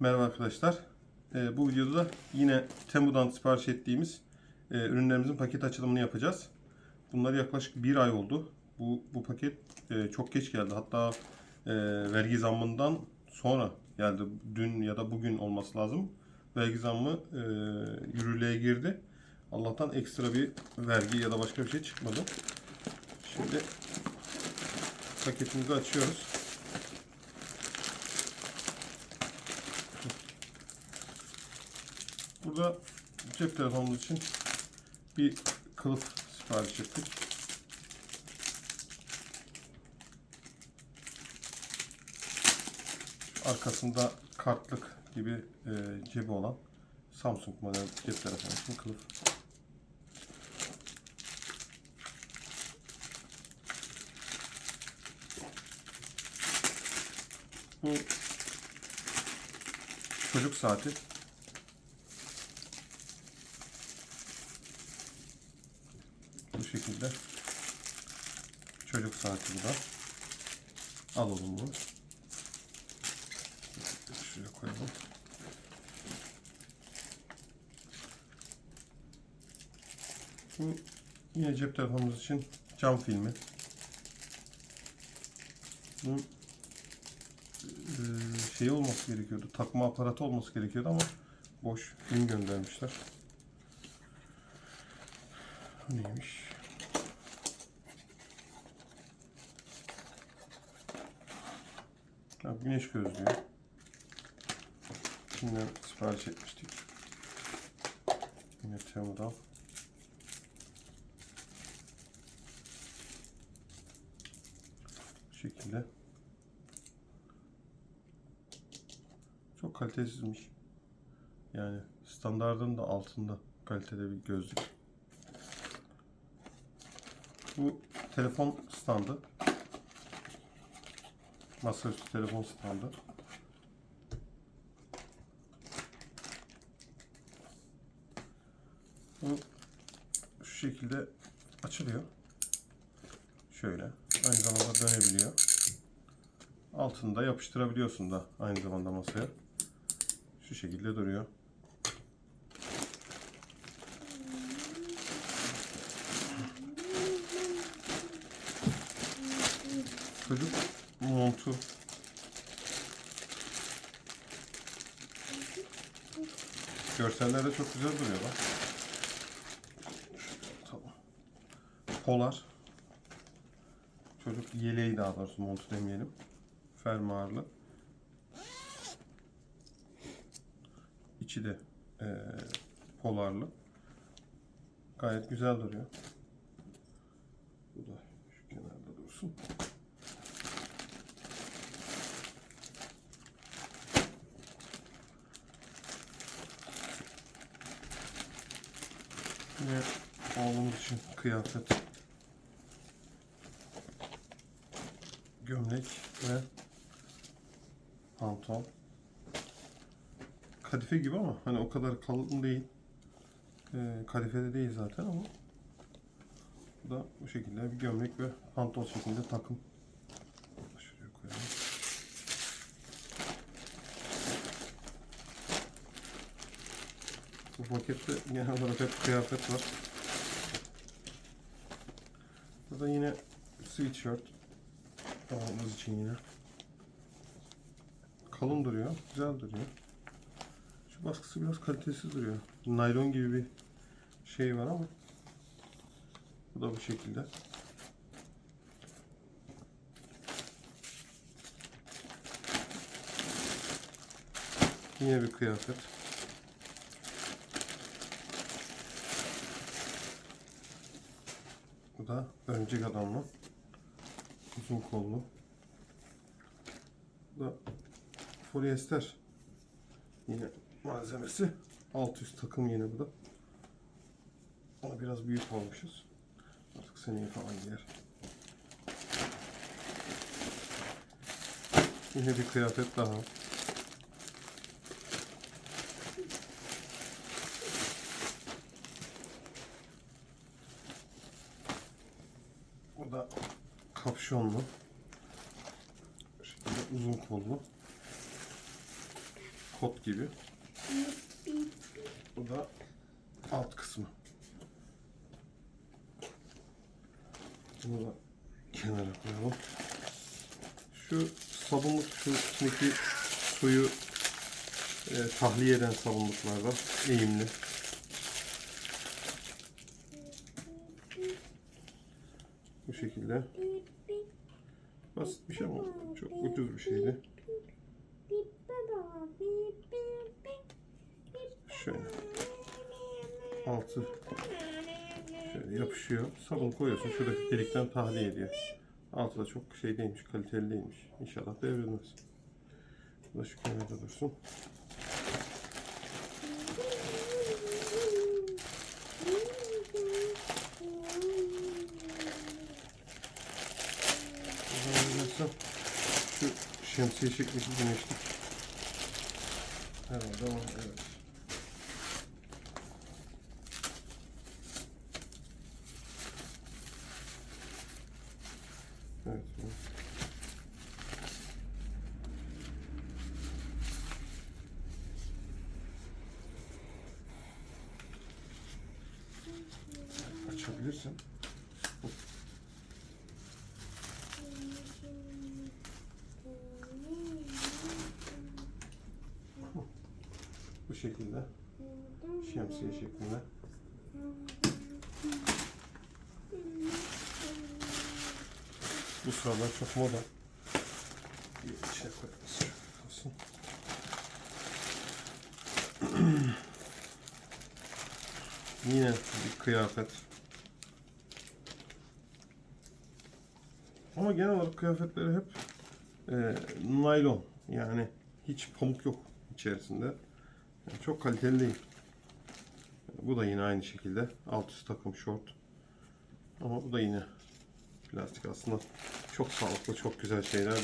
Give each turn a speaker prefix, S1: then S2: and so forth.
S1: Merhaba arkadaşlar. Ee, bu videoda yine Temu'dan sipariş ettiğimiz e, ürünlerimizin paket açılımını yapacağız. Bunlar yaklaşık bir ay oldu. Bu, bu paket e, çok geç geldi. Hatta e, vergi zammından sonra geldi. Dün ya da bugün olması lazım. Vergi zammı e, yürürlüğe girdi. Allah'tan ekstra bir vergi ya da başka bir şey çıkmadı. Şimdi paketimizi açıyoruz. Burada cep telefonumuz için bir kılıf sipariş ettik. Arkasında kartlık gibi e, cebi olan Samsung model cep telefonu için kılıf. Bu çocuk saati. Şekilde çocuk saati bu da. Alalım bunu. Şuraya koyalım. Bu yine cep telefonumuz için cam filmi. Bu eee, şey olması gerekiyordu. Takma aparatı olması gerekiyordu ama boş film göndermişler. Neymiş? Ha, güneş gözlüğü. Şimdiden sipariş etmiştik. Yine Temu'dan. Şekilde. Çok kalitesizmiş. Yani standardın da altında kalitede bir gözlük. Bu telefon standı. Masaüstü telefon standı. Bu şu şekilde açılıyor. Şöyle. Aynı zamanda dönebiliyor. Altında yapıştırabiliyorsun da aynı zamanda masaya. Şu şekilde duruyor. Çocuk montu. Görseller çok güzel duruyor bak. Polar. Çocuk yeleği daha doğrusu montu demeyelim. Fermuarlı. İçi de eee, polarlı. Gayet güzel duruyor. Bu da şu kenarda dursun. Yine oğlumuz için kıyafet, gömlek ve pantolon. Kadife gibi ama hani o kadar kalın değil. Ee, kadifede değil zaten ama bu da bu şekilde bir gömlek ve pantolon şeklinde takım. Şuraya koyalım. Bu pakette genel olarak hep kıyafet var. Burada yine sweatshirt. Tamamımız için yine. Kalın duruyor. Güzel duruyor. Şu baskısı biraz kalitesiz duruyor. Naylon gibi bir şey var ama. Bu da bu şekilde. Yine bir kıyafet. Bu da örümcek adamlı. Uzun kollu. Bu da polyester. Yine malzemesi. Alt üst takım yine bu da. Ama biraz büyük olmuşuz. Artık seneye falan giyer. Yine bir kıyafet daha. O da kapşonlu. Şekilde uzun kollu. kot gibi. Bu da alt kısmı. Bunu da kenara koyalım. Şu sabunluk, şu içindeki suyu e, tahliye eden sabunluklardan eğimli. Bu şekilde. Basit bir şey ama çok ucuz bir şeydi. Şöyle. Altı şöyle yapışıyor. Sabun koyuyorsun. Şuradaki delikten tahliye ediyor. Altı da çok şey değilmiş, kaliteli değilmiş. İnşallah devrilmez. Bu da şu kenarda dursun. Zannedersem şu şemsiye şeklini demiştik. Herhalde ama evet. Evet. bu. Şekilde şemsiye şeklinde. Bu sıralar çok moda. Bir şey kalsın. Yine bir kıyafet. Ama genel olarak kıyafetleri hep e, naylon. Yani hiç pamuk yok içerisinde. Çok kaliteli değil. Bu da yine aynı şekilde. Alt üst takım şort. Ama bu da yine plastik aslında çok sağlıklı, çok güzel şeyler.